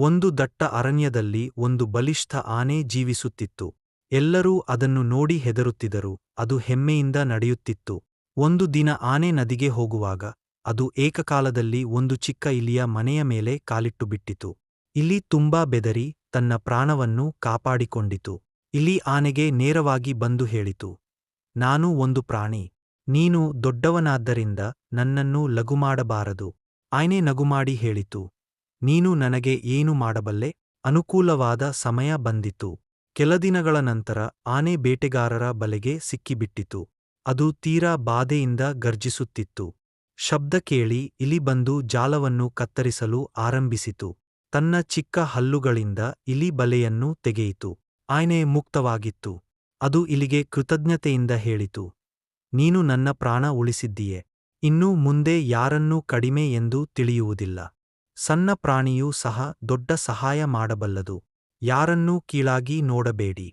ಒಂದು ದಟ್ಟ ಅರಣ್ಯದಲ್ಲಿ ಒಂದು ಬಲಿಷ್ಠ ಆನೆ ಜೀವಿಸುತ್ತಿತ್ತು. ಎಲ್ಲರೂ ಅದನ್ನು ನೋಡಿ ಹೆದರುತ್ತಿದ್ದರು ಅದು ಹೆಮ್ಮೆಯಿಂದ ನಡೆಯುತ್ತಿತ್ತು. ಒಂದು ದಿನ ಆನೆ ನದಿಗೆ ಹೋಗುವಾಗ, ಅದು ಏಕಕಾಲದಲ್ಲಿ ಒಂದು ಚಿಕ್ಕ ಇಲಿಯ ಮನೆಯ ಮೇಲೆ ಕಾಲಿಟ್ಟು ಬಿಟ್ಟಿತು. ಇಲಿ ತುಂಬಾ ಬೆದರಿ, ತನ್ನ ಪ್ರಾಣವನ್ನು ಕಾಪಾಡಿಕೊಂಡಿತು. ಇಲಿ ಆನೆಗೆ ನೇರವಾಗಿ ಬಂದು ಹೇಳಿತು, ನಾನು ಒಂದು ಪ್ರಾಣಿ, ನೀನು ದೊಡ್ಡವನಾದ್ದರಿಂದ ನನ್ನನ್ನು ಲಘುಮಾಡಬಾರದು. ಆನೆ ನಗುಮಾಡಿ ಹೇಳಿತು ನೀನು ನನಗೆ ಏನು ಮಾಡಬಲ್ಲೆ? ಅನುಕೂಲವಾದ ಸಮಯ ಬಂದಿತು. ಕೆಲದಿನಗಳ ನಂತರ ಆನೆ ಬೇಟೆಗಾರರ ಬಲೆಗೆ ಸಿಕ್ಕಿಬಿಟ್ಟಿತು. ಅದು ತೀರಾ ಬಾಧೆಯಿಂದ ಗರ್ಜಿಸುತ್ತಿತ್ತು. ಶಬ್ದ ಕೇಳಿ ಇಲಿ ಬಂದು ಜಾಲವನ್ನು ಕತ್ತರಿಸಲು ಆರಂಭಿಸಿತು. ತನ್ನ ಚಿಕ್ಕ ಹಲ್ಲುಗಳಿಂದ ಇಲಿ ಬಲೆಯನ್ನು ತೆಗೆಯಿತು. ಆನೆ ಮುಕ್ತವಾಗಿತ್ತು. ಅದು ಇಲಿಗೆ ಕೃತಜ್ಞತೆಯಿಂದ ಹೇಳಿತು. ನೀನು ನನ್ನ ಪ್ರಾಣ ಉಳಿಸಿದ್ದೀಯೆ. ಇನ್ನು ಮುಂದೆ ಯಾರನ್ನೂ ಕಡಿಮೆ ಎಂದು ತಿಳಿಯುವುದಿಲ್ಲ. ಸಣ್ಣ ಪ್ರಾಣಿಯೂ ಸಹ ದೊಡ್ಡ ಸಹಾಯ ಮಾಡಬಲ್ಲದು. ಯಾರನ್ನೂ ಕೀಳಾಗಿ ನೋಡಬೇಡಿ.